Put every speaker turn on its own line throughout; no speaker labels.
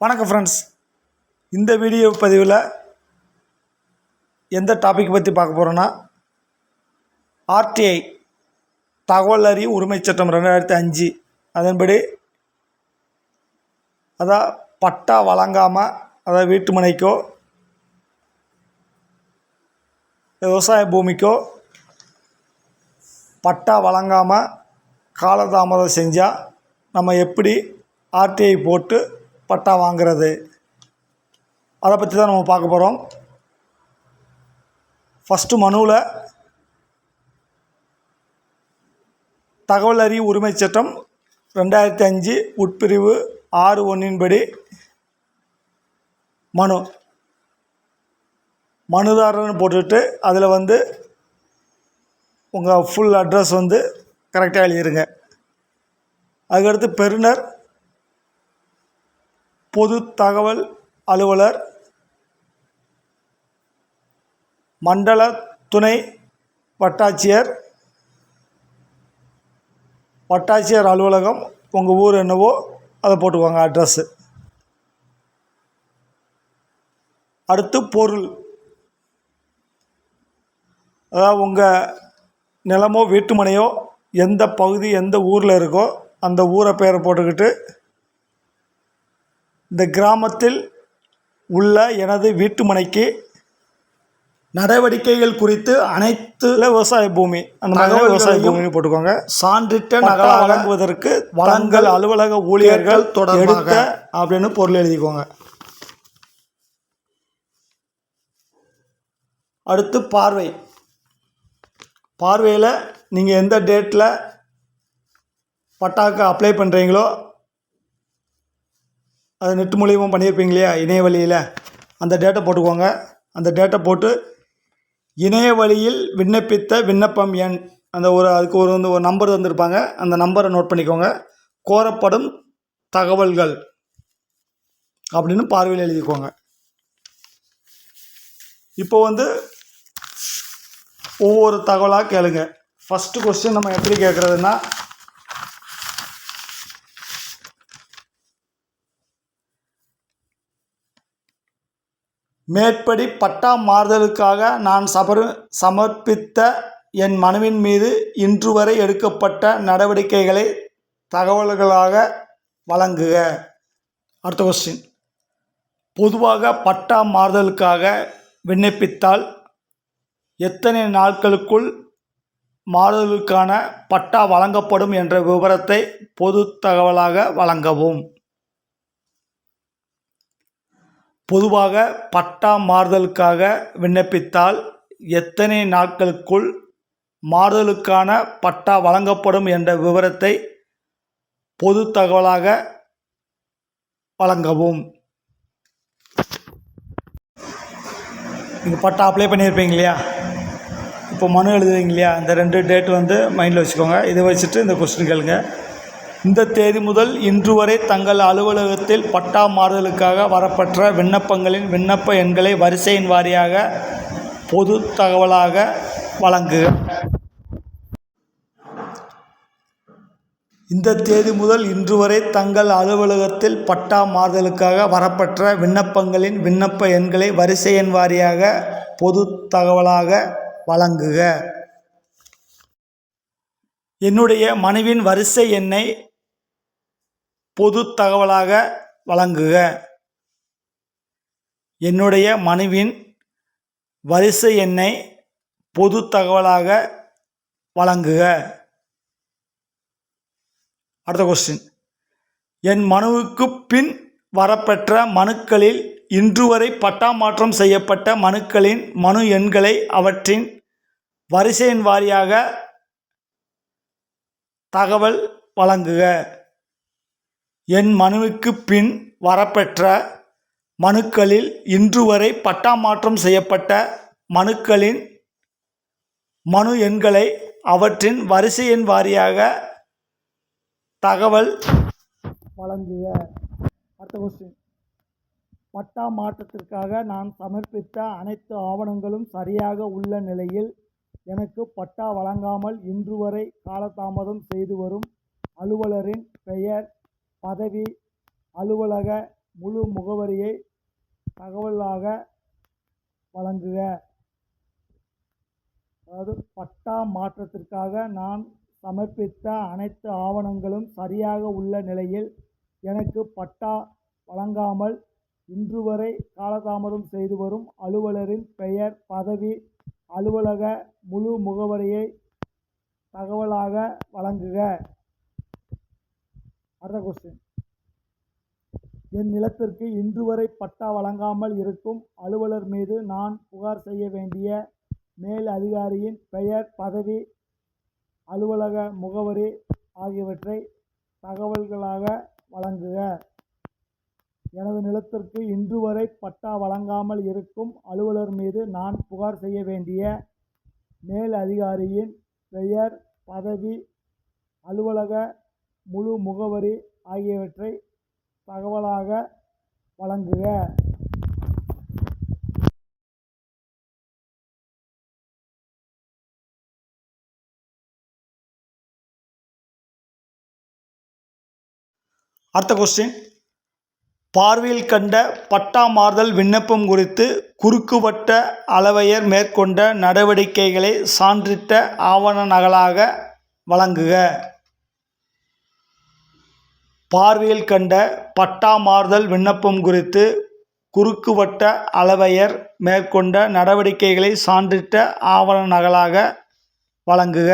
வணக்கம் ஃப்ரெண்ட்ஸ் இந்த வீடியோ பதிவில் எந்த டாபிக் பற்றி பார்க்க போகிறோன்னா ஆர்டிஐ தகவல் அறியும் உரிமைச் சட்டம் ரெண்டாயிரத்தி அஞ்சு. அதன்படி அதான் பட்டா வழங்காமல் அதாவது வீட்டு மனைக்கோ விவசாய பூமிக்கோ பட்டா வழங்காமல் காலதாமதம் செஞ்சால் நம்ம எப்படி ஆர்டிஐ போட்டு பட்டா வாங்கிறது. அதை பற்றி தான் நம்ம பார்க்க போகிறோம் ஃபஸ்ட்டு மனுவில் தகவல் அறியும் உரிமைச் சட்டம் ரெண்டாயிரத்தி அஞ்சு உட்பிரிவு ஆறு ஒன்றின்படி மனு. மனுதாரர்னு போட்டுட்டு அதில் வந்து உங்கள் ஃபுல் அட்ரஸ் வந்து கரெக்டாக எழுதிருங்க. அதுக்கடுத்து பெறுநர் பொது தகவல் அலுவலர் மண்டல துணை வட்டாட்சியர் வட்டாட்சியர் அலுவலகம் உங்கள் ஊர் என்னவோ அதை போட்டுக்கோங்க அட்ரஸ்ஸு அடுத்து பொருள். அதாவது உங்கள் நிலமோ வீட்டுமனையோ எந்த பகுதி எந்த ஊரில் இருக்கோ அந்த ஊரை பேரை போட்டுக்கிட்டு இந்த கிராமத்தில் உள்ள எனது வீட்டுமனைக்கு நடவடிக்கைகள் குறித்து அனைத்து விவசாய பூமி. அந்த மாதிரி விவசாய பூமின்னு போட்டுக்கோங்க. சான்றிட்ட நகல் வழங்குவதற்கு வழங்கல் அலுவலக ஊழியர்கள்
தொடர்பாக.
அப்படின்னு பொருள் எழுதிக்கோங்க. அடுத்து பார்வை. பார்வையில் நீங்கள் எந்த டேட்டில் பட்டாக்கு அப்ளை பண்ணுறீங்களோ அது நெட் மூலியமாக பண்ணியிருப்பீங்க இல்லையா? இணைய வழியில் அந்த டேட்டை போட்டுக்கோங்க. அந்த டேட்டை போட்டு இணைய வழியில் விண்ணப்பித்த விண்ணப்பம் எண் அந்த ஒரு அதுக்கு ஒரு வந்து ஒரு நம்பர் வந்திருப்பாங்க அந்த நம்பரை நோட் பண்ணிக்கோங்க. கோரப்படும் தகவல்கள் அப்படின்னு பார்வையில் எழுதிக்கோங்க. இப்போ வந்து ஒவ்வொரு தகவலாக கேளுங்க. ஃபஸ்ட்டு கொஸ்டின் நம்ம எப்படி கேட்குறதுன்னா மேற்படி பட்டா மாறுதலுக்காக நான் சபரு சமர்ப்பித்த என் மனுவின் மீது இன்று வரை எடுக்கப்பட்ட நடவடிக்கைகளை தகவல்களாக வழங்குக. அடுத்த கொஸ்டின் பொதுவாக பட்டா மாறுதலுக்காக விண்ணப்பித்தால் எத்தனை நாட்களுக்குள் மாறுதலுக்கான பட்டா வழங்கப்படும் என்ற விவரத்தை பொது தகவலாக வழங்கவும். பொதுவாக பட்டா மாறுதலுக்காக விண்ணப்பித்தால் எத்தனை நாட்களுக்குள் மாறுதலுக்கான பட்டா வழங்கப்படும் என்ற விவரத்தை பொது தகவலாக வழங்கவும். நீங்கள் பட்டா அப்ளை பண்ணியிருப்பீங்க இல்லையா? இப்போ மனு எழுதுவீங்க இல்லையா? இந்த ரெண்டு டேட் வந்து மைண்டில் வச்சுக்கோங்க. இதை வச்சுட்டு இந்த கொஸ்டின் கேளுங்க. இந்த தேதி முதல் இன்று வரை தங்கள் அலுவலகத்தில் பட்டா மாறுதலுக்காக வரப்பெற்ற விண்ணப்பங்களின் விண்ணப்ப எண்களை வரிசையின் வாரியாக பொது தகவலாக வழங்குக. இந்த தேதி முதல் இன்று வரை தங்கள் அலுவலகத்தில் பட்டா மாறுதலுக்காக வரப்பெற்ற விண்ணப்பங்களின் விண்ணப்ப எண்களை வரிசை எண் வாரியாக பொது தகவலாக வழங்குக. என்னுடைய மனைவின் வரிசை எண்ணை பொது தகவலாக வழங்குக. என்னுடைய மனுவின் வரிசை எண்ணை பொது தகவலாக வழங்குக. அடுத்த கொஸ்டின் என் மனுவுக்கு பின் வரப்பெற்ற மனுக்களில் இன்று வரை பட்டா மாற்றம் செய்யப்பட்ட மனுக்களின் மனு எண்களை அவற்றின் வரிசையின் வாரியாக தகவல் வழங்குக. என் மனுவுக்கு பின் வரப்பெற்ற மனுக்களில் இன்று வரை பட்டா மாற்றம் செய்யப்பட்ட மனுக்களின் மனு எண்களை அவற்றின் வரிசை எண் வாரியாக தகவல் வழங்குக அடுத்த கொஸ்டின் பட்டா மாற்றத்திற்காக நான் சமர்ப்பித்த அனைத்து ஆவணங்களும் சரியாக உள்ள நிலையில் எனக்கு பட்டா வழங்காமல் இன்று வரை காலதாமதம் செய்து வரும் அலுவலரின் பெயர் பதவி அலுவலக முழு முகவரியை தகவலாக வழங்குக. அதாவது பட்டா மாற்றத்திற்காக நான் சமர்ப்பித்த அனைத்து ஆவணங்களும் சரியாக உள்ள நிலையில் எனக்கு பட்டா வழங்காமல் இன்று வரை காலதாமதம் செய்து வரும் அலுவலரின் பெயர் பதவி அலுவலக முழு முகவரியை தகவலாக வழங்குக. அடுத்த கொஸ்டின் என் நிலத்திற்கு இன்று வரை பட்டா வழங்காமல் இருக்கும் அலுவலர் மீது நான் புகார் செய்ய வேண்டிய மேல் அதிகாரியின் பெயர் பதவி அலுவலக முகவரி ஆகியவற்றை தகவல்களாக வழங்குக. எனது நிலத்திற்கு இன்று வரை பட்டா வழங்காமல் இருக்கும் அலுவலர் மீது நான் புகார் செய்ய வேண்டிய மேல் அதிகாரியின் பெயர் பதவி அலுவலக முழு முகவரி ஆகியவற்றை தகவலாக வழங்குக. அடுத்த கொஸ்டின் பார்வையில் கண்ட பட்டா மாறுதல் விண்ணப்பம் குறித்து குறுக்குவட்ட அளவையர் மேற்கொண்ட நடவடிக்கைகளை சான்றிட்ட ஆவண நகலாக வழங்குக. பார்வையில் கண்ட பட்டா மாறுதல் விண்ணப்பம் குறித்து குறுக்குவட்ட அளவையர் மேற்கொண்ட நடவடிக்கைகளை சான்றிட்ட ஆவண நகலாக வழங்குக.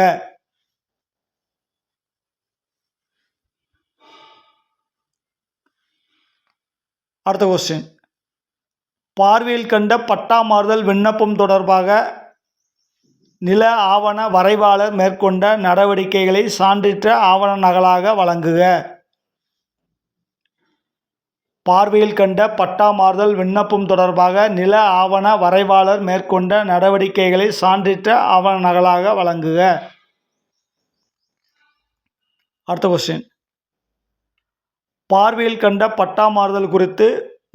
அடுத்த கொஸ்டின் பார்வையில் கண்ட பட்டா மாறுதல் விண்ணப்பம் தொடர்பாக நில ஆவண வரைவாளர் மேற்கொண்ட நடவடிக்கைகளை சான்றிட்ட ஆவண நகலாக வழங்குக. பார்வையில் கண்ட பட்டா மாறுதல் விண்ணப்பம் தொடர்பாக நில ஆவண வரைவாளர் மேற்கொண்ட நடவடிக்கைகளை சான்றிட்ட ஆவண நகலாக வழங்குக. அடுத்த கொஸ்டின் பார்வையில் கண்ட பட்டா மாறுதல் குறித்து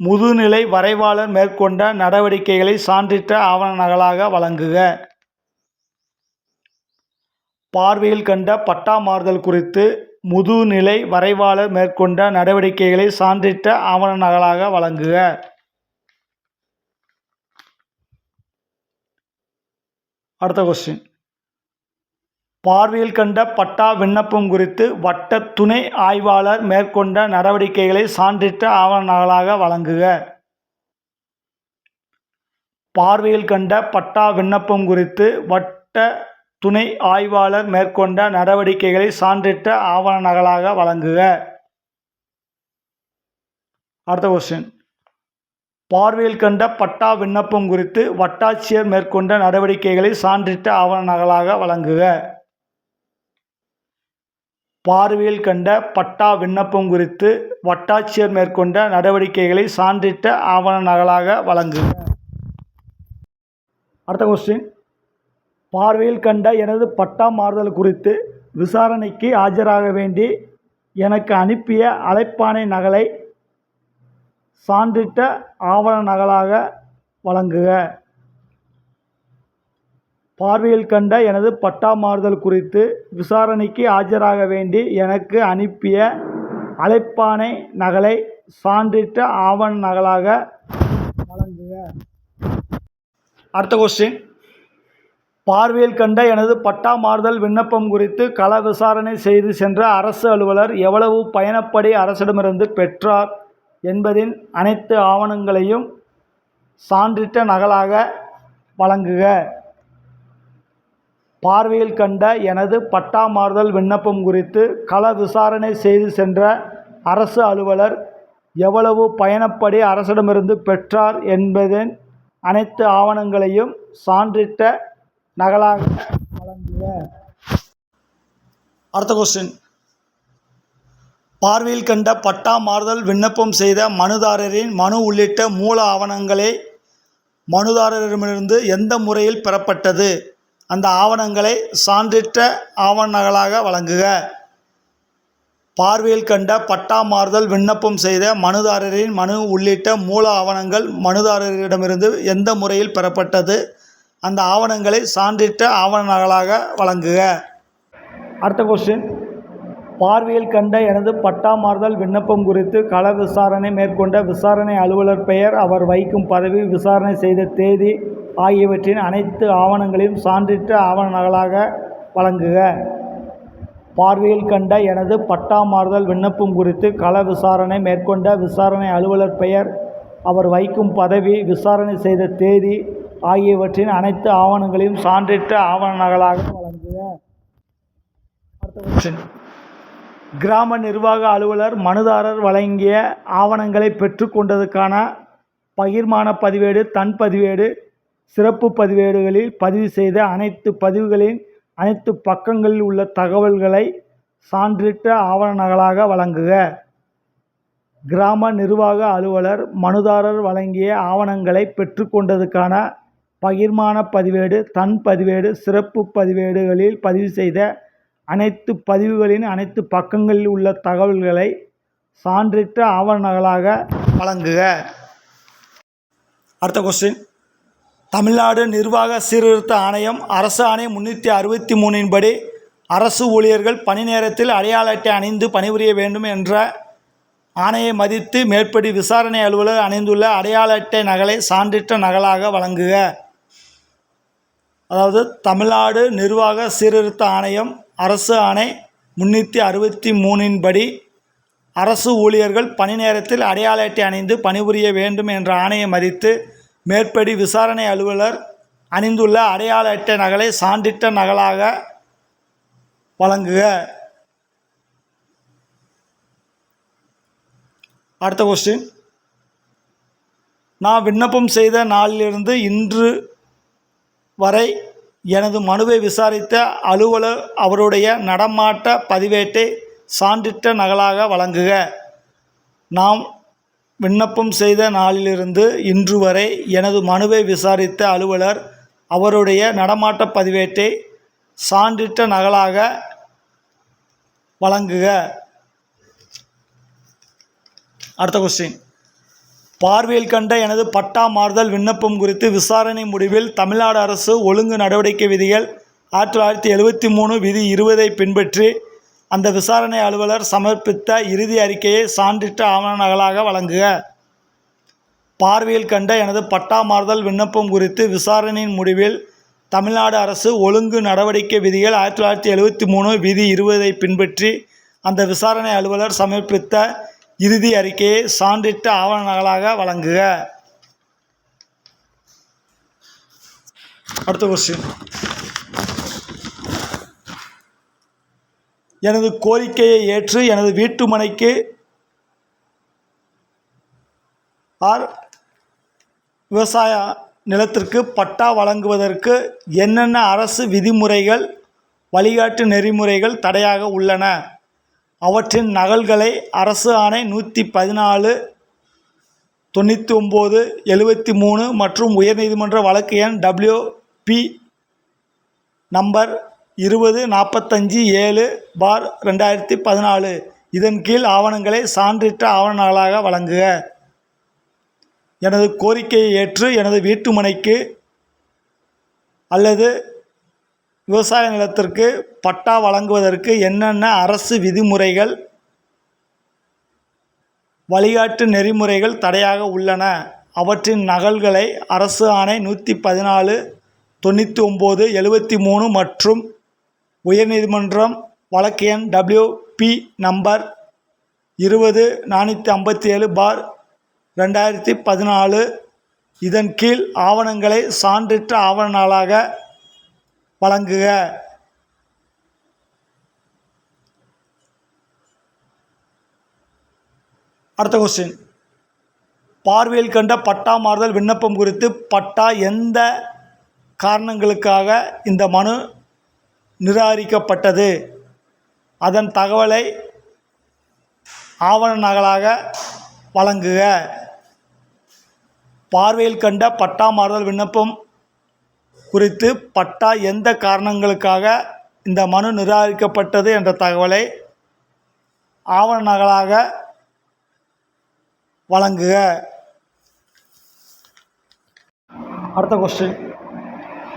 முதுநிலை வரைவாளர் மேற்கொண்ட நடவடிக்கைகளை சான்றிட்ட ஆவண நகலாக வழங்குக. பார்வையில் கண்ட பட்டா மாறுதல் குறித்து முதுநிலை வரைவாளர் மேற்கொண்ட நடவடிக்கைகளை சான்றிட்ட ஆவண நகலாக வழங்குக. அடுத்த கொஸ்டின் பார்வையில் கண்ட பட்டா விண்ணப்பம் குறித்து வட்ட துணை ஆய்வாளர் மேற்கொண்ட நடவடிக்கைகளை சான்றிட்ட ஆவண நகலாக வழங்குக. பார்வையில் கண்ட பட்டா விண்ணப்பம் குறித்து வட்ட துணை ஆய்வாளர் மேற்கொண்ட நடவடிக்கைகளை சான்றிட்ட ஆவண நகலாக வழங்குக. அடுத்த கொஸ்டின் பார்வையில் கண்ட பட்டா விண்ணப்பம் குறித்து வட்டாட்சியர் மேற்கொண்ட நடவடிக்கைகளை சான்றிட்ட ஆவண நகலாக வழங்குக. பார்வையில் கண்ட பட்டா விண்ணப்பம் குறித்து வட்டாட்சியர் மேற்கொண்ட நடவடிக்கைகளை சான்றிட்ட ஆவண நகலாக வழங்குக. அடுத்த கொஸ்டின் பார்வையில் கண்ட எனது பட்டா மாறுதல் குறித்து விசாரணைக்கு ஆஜராக வேண்டி எனக்கு அனுப்பிய அழைப்பாணை நகலை சான்றிட்ட ஆவண நகலாக வழங்குக. பார்வையில் கண்ட எனது பட்டா மாறுதல் குறித்து விசாரணைக்கு ஆஜராக வேண்டி எனக்கு அனுப்பிய அழைப்பானை நகலை சான்றிட்ட ஆவண நகலாக வழங்குக. அடுத்த கொஸ்டின் பார்வையில் கண்ட எனது பட்டா மாறுதல் விண்ணப்பம் குறித்து கள விசாரணை செய்து சென்ற அரசு அலுவலர் எவ்வளவு பயணப்படி அரசிடமிருந்து பெற்றார் என்பதின் அனைத்து ஆவணங்களையும் சான்றிட்ட நகலாக வழங்குக. பார்வையில் கண்ட எனது பட்டா மாறுதல் விண்ணப்பம் குறித்து கள விசாரணை செய்து சென்ற அரசு அலுவலர் எவ்வளவு பயணப்படி அரசிடமிருந்து பெற்றார் என்பதின் அனைத்து ஆவணங்களையும் சான்றிட்ட நகலாக வழங்குக அடுத்த கொஸ்டின் பார்வையில் கண்ட பட்டா மாறுதல் விண்ணப்பம் செய்த மனுதாரரின் மனு உள்ளிட்ட மூல ஆவணங்களை மனுதாரரிடமிருந்து எந்த முறையில் பெறப்பட்டது? அந்த ஆவணங்களை சான்றிட்ட ஆவண நகலாக வழங்குக. பார்வையில் கண்ட பட்டா மாறுதல் விண்ணப்பம் செய்த மனுதாரரின் மனு உள்ளிட்ட மூல ஆவணங்கள் மனுதாரரிடமிருந்து எந்த முறையில் பெறப்பட்டது? அந்த ஆவணங்களை சான்றிட்ட ஆவண நகலாக வழங்குக. அடுத்த கொஸ்டின் பார்வையில் கண்ட எனது பட்டா மாறுதல் விண்ணப்பம் குறித்து கள விசாரணை மேற்கொண்ட விசாரணை அலுவலர் பெயர் அவர் வைக்கும் பதவி விசாரணை செய்த தேதி ஆகியவற்றின் அனைத்து ஆவணங்களையும் சான்றிட்ட ஆவண நகலாக வழங்குக. பார்வையில் கண்ட எனது பட்டா மாறுதல் விண்ணப்பம் குறித்து கள விசாரணை மேற்கொண்ட விசாரணை அலுவலர் பெயர் அவர் வைக்கும் பதவி விசாரணை செய்த தேதி ஆகியவற்றின் அனைத்து ஆவணங்களையும் சான்றிட்ட ஆவண நகலாக வழங்குக. அடுத்த கொஸ்டின் கிராம நிர்வாக அலுவலர் மனுதாரர் வழங்கிய ஆவணங்களை பெற்றுக்கொண்டதற்கான பகிர்மான பதிவேடு தன் பதிவேடு சிறப்பு பதிவேடுகளில் பதிவு செய்த அனைத்து பதிவுகளின் அனைத்து பக்கங்களில் உள்ள தகவல்களை சான்றிட்ட ஆவண நகலாக வழங்குக. கிராம நிர்வாக அலுவலர் மனுதாரர் வழங்கிய ஆவணங்களை பெற்றுக்கொண்டதற்கான பகிர்மான பதிவேடு தன் பதிவேடு சிறப்பு பதிவேடுகளில் பதிவு செய்த அனைத்து பதிவுகளின் அனைத்து பக்கங்களில் உள்ள தகவல்களை சான்றிட்ட ஆவண நகலாக வழங்குக. அடுத்த கொஸ்டின் தமிழ்நாடு நிர்வாக சீர்திருத்த ஆணையம் அரசு ஆணை முன்னூற்றி அறுபத்தி மூணின்படி அரசு ஊழியர்கள் பணி நேரத்தில் அடையாள அட்டை அணிந்து பணிபுரிய வேண்டும் என்ற ஆணையை மதித்து மேற்படி விசாரணை அலுவலர் அணிந்துள்ள அடையாள அட்டை நகலை சான்றிட்ட நகலாக வழங்குக. அதாவது தமிழ்நாடு நிர்வாக சீர்திருத்த ஆணையம் அரசு ஆணை முன்னூற்றி அறுபத்தி மூணின்படி அரசு ஊழியர்கள் பணி நேரத்தில் அடையாள அட்டை அணிந்து பணிபுரிய வேண்டும் என்ற ஆணையை மதித்து மேற்படி விசாரணை அலுவலர் அணிந்துள்ள அடையாள அட்டை நகலை சான்றிட்ட நகலாக வழங்குக. அடுத்த கொஸ்டின் நான் விண்ணப்பம் செய்த நாளிலிருந்து இன்று வரை எனது மனுவை விசாரித்த அலுவலர் அவருடைய நடமாட்ட பதிவேட்டை சான்றிட்ட நகலாக வழங்குக. நாம் விண்ணப்பம் செய்த நாளிலிருந்து இன்று வரை எனது மனுவை விசாரித்த அலுவலர் அவருடைய நடமாட்ட பதிவேட்டை சான்றிட்ட நகலாக வழங்குக. அடுத்த கொஸ்டின் பார்வையில் கண்ட எனது பட்டா மாறுதல் விண்ணப்பம் குறித்து விசாரணை முடிவில் தமிழ்நாடு அரசு ஒழுங்கு நடவடிக்கை விதிகள் ஆயிரத்தி தொள்ளாயிரத்தி எழுபத்தி மூணு விதி இருபதை பின்பற்றி அந்த விசாரணை அலுவலர் சமர்ப்பித்த இறுதி அறிக்கையை சான்றிட்ட ஆவணங்களாக வழங்குக. பார்வையில் கண்ட எனது பட்டா மாறுதல் விண்ணப்பம் குறித்து விசாரணையின் முடிவில் தமிழ்நாடு அரசு ஒழுங்கு நடவடிக்கை விதிகள் ஆயிரத்தி தொள்ளாயிரத்தி எழுபத்தி மூணு விதி இருபதை பின்பற்றி அந்த விசாரணை அலுவலர் சமர்ப்பித்த இறுதி அறிக்கையை சான்றிட்ட ஆவண நகலாக வழங்குக. அடுத்த கொஸ்டின் எனது கோரிக்கையை ஏற்று எனது வீட்டு மனைக்கு ஆர் விவசாய நிலத்திற்கு பட்டா வழங்குவதற்கு என்னென்ன அரசு விதிமுறைகள் வழிகாட்டு நெறிமுறைகள் தடையாக உள்ளன? அவற்றின் நகல்களை அரசு ஆணை நூற்றி பதினாலு தொண்ணூற்றி ஒம்பது எழுபத்தி மூணு மற்றும் உயர்நீதிமன்ற வழக்கு எண் டபிள்யூபி நம்பர் இருபது நாற்பத்தஞ்சி ஏழு பார் ரெண்டாயிரத்தி பதினாலு. இதன் கீழ் ஆவணங்களை சான்றிட்ட ஆவணங்களாக வழங்குக. எனது கோரிக்கையை ஏற்று எனது வீட்டுமனைக்கு அல்லது விவசாய நிலத்திற்கு பட்டா வழங்குவதற்கு என்னென்ன அரசு விதிமுறைகள் வழிகாட்டு நெறிமுறைகள் தடையாக உள்ளன? அவற்றின் நகல்களை அரசு ஆணை நூற்றி பதினாலு தொண்ணூற்றி ஒம்பது எழுபத்தி மூணு மற்றும் உயர்நீதிமன்றம் வழக்கு எண் டபிள்யூ பி நம்பர் இருபது நானூற்றி ஐம்பத்தி ஏழு பார் ரெண்டாயிரத்தி பதினாலு. இதன் கீழ் ஆவணங்களை சான்றிட்ட ஆவணங்களாக வழங்குக. அடுத்த கொஸ்டின் பார்வையில் கண்ட பட்டா மாறுதல் விண்ணப்பம் குறித்து பட்டா எந்த காரணங்களுக்காக இந்த மனு நிராகரிக்கப்பட்டது? அதன் தகவலை ஆவண நகலாக வழங்குக. பார்வையில் கண்ட பட்டா மாறுதல் விண்ணப்பம் குறித்து பட்டா எந்த காரணங்களுக்காக இந்த மனு நிராகரிக்கப்பட்டது என்ற தகவலை ஆவண நகலாக வழங்குக. அடுத்த கொஸ்டின்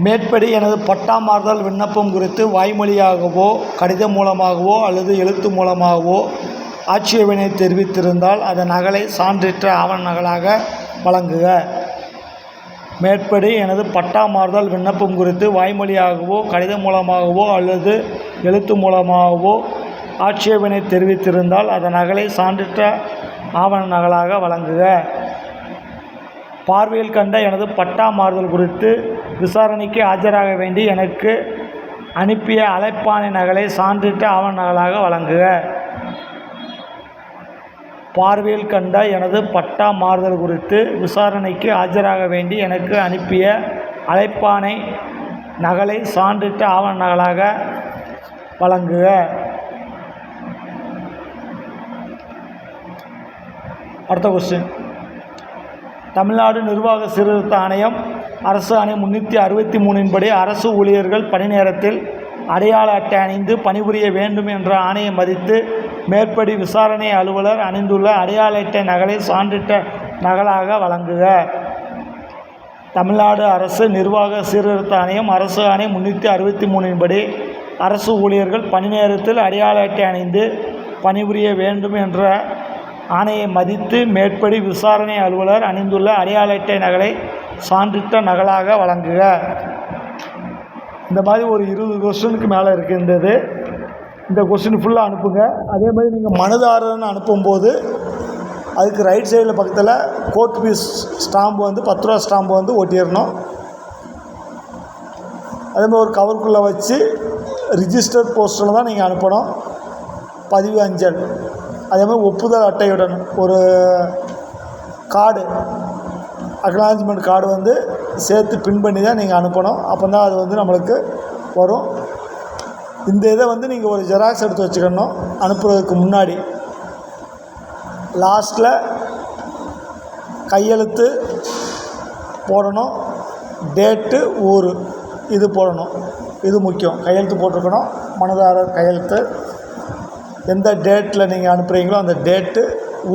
மேற்படி எனது பட்டா மாறுதல் விண்ணப்பம் குறித்து வாய்மொழியாகவோ கடிதம் மூலமாகவோ அல்லது எழுத்து மூலமாகவோ ஆட்சேபனை தெரிவித்திருந்தால் அதன் நகலை சான்றிற்ற ஆவண நகலாக வழங்குக. மேற்படி எனது பட்டா மாறுதல் விண்ணப்பம் குறித்து வாய்மொழியாகவோ கடிதம் மூலமாகவோ அல்லது எழுத்து மூலமாகவோ ஆட்சேபனை தெரிவித்திருந்தால் அதன் நகலை சான்றிட்ட ஆவண நகலாக வழங்குக. பார்வையில் கண்ட எனது பட்டா மாறுதல் குறித்து விசாரணைக்கு ஆஜராக வேண்டி எனக்கு அனுப்பிய அழைப்பாணை நகலை சான்றிட்ட ஆவண நகலாக வழங்குக. பார்வையில் கண்ட எனது பட்டா மாறுதல் குறித்து விசாரணைக்கு ஆஜராக வேண்டி எனக்கு அனுப்பிய அழைப்பானை நகலை சான்றிதழ் ஆவண நகலாக வழங்குக. அடுத்த கொஸ்டின் தமிழ்நாடு நிர்வாக சீர்திருத்த ஆணையம் அரசு ஆணையம் முன்னூற்றி அறுபத்தி மூணின்படி அரசு ஊழியர்கள் பணி நேரத்தில் அடையாள அட்டை அணிந்து பணிபுரிய வேண்டும் என்ற ஆணையை மதித்து மேற்படி விசாரணை அலுவலர் அணிந்துள்ள அடையாள அட்டை நகலை சான்றிட்ட நகலாக வழங்குக. தமிழ்நாடு அரசு நிர்வாக சீர்திருத்த ஆணையம் அரசு ஆணை முன்னூற்றி அறுபத்தி மூணின்படி அரசு ஊழியர்கள் பணி நேரத்தில் அடையாள அட்டை அணிந்து பணிபுரிய வேண்டும் என்ற ஆணையை மதித்து மேற்படி விசாரணை அலுவலர் அணிந்துள்ள அடையாள அட்டை நகலை சான்றிட்ட நகலாக வழங்குக. இந்த மாதிரி ஒரு இருபது கொஸ்டினுக்கு மேலே இருக்கின்றது. இந்த கொஸ்டின் ஃபுல்லாக அனுப்புங்க. அதே மாதிரி நீங்கள் மனுதாரர்னு அனுப்பும்போது அதுக்கு ரைட் சைடில் பக்கத்தில் கோர்ட் பீஸ் ஸ்டாம்பு வந்து பத்து ரூபா ஸ்டாம்பு வந்து ஒட்டிடணும். அதே மாதிரி ஒரு கவருக்குள்ளே வச்சு ரிஜிஸ்டர் போஸ்டில் தான் நீங்கள் அனுப்பணும். பதிவு அஞ்சல். அதே மாதிரி ஒப்புதல் அட்டையுடன் ஒரு கார்டு அக்னாலஜ்மெண்ட் கார்டு வந்து சேர்த்து பின் பண்ணி தான் நீங்கள் அனுப்பணும். அப்போ தான் அது வந்து நம்மளுக்கு வரும். இந்த இதை வந்து நீங்கள் ஒரு ஜெராக்ஸ் எடுத்து வச்சுக்கணும். அனுப்புறதுக்கு முன்னாடி. லாஸ்ட்டில் கையெழுத்து போடணும். டேட்டு ஊர். இது போடணும். இது முக்கியம். கையெழுத்து போட்டிருக்கணும். மனுதாரர் கையெழுத்து. எந்த டேட்டில் நீங்கள் அனுப்புகிறீங்களோ அந்த டேட்டு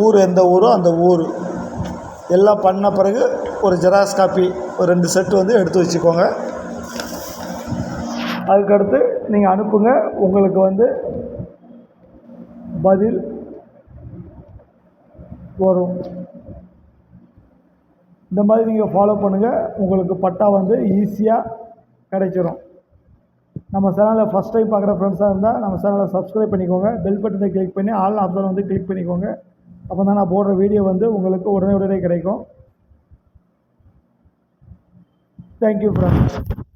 ஊர் எந்த ஊரோ அந்த ஊர். எல்லாம் பண்ண பிறகு ஒரு ஜெராக்ஸ் காப்பி ஒரு ரெண்டு செட்டு வந்து எடுத்து வச்சுக்கோங்க. அதுக்கடுத்து நீங்கள் அனுப்புங்க. உங்களுக்கு வந்து பதில் வரும். இந்த மாதிரி நீங்கள் ஃபாலோ பண்ணுங்கள் உங்களுக்கு பட்டா வந்து ஈஸியாக கிடைச்சிரும். நம்ம சேனலை ஃபஸ்ட் டைம் பார்க்குற ஃப்ரெண்ட்ஸாக இருந்தால் நம்ம சேனலை சப்ஸ்கிரைப் பண்ணிக்கோங்க. பெல் பட்டனை கிளிக் பண்ணி ஆல் ஆப்ஷன் வந்து கிளிக் பண்ணிக்கோங்க. அப்போ தான் நான் போடுற வீடியோ வந்து உங்களுக்கு உடனே உடனே கிடைக்கும். Thank you friends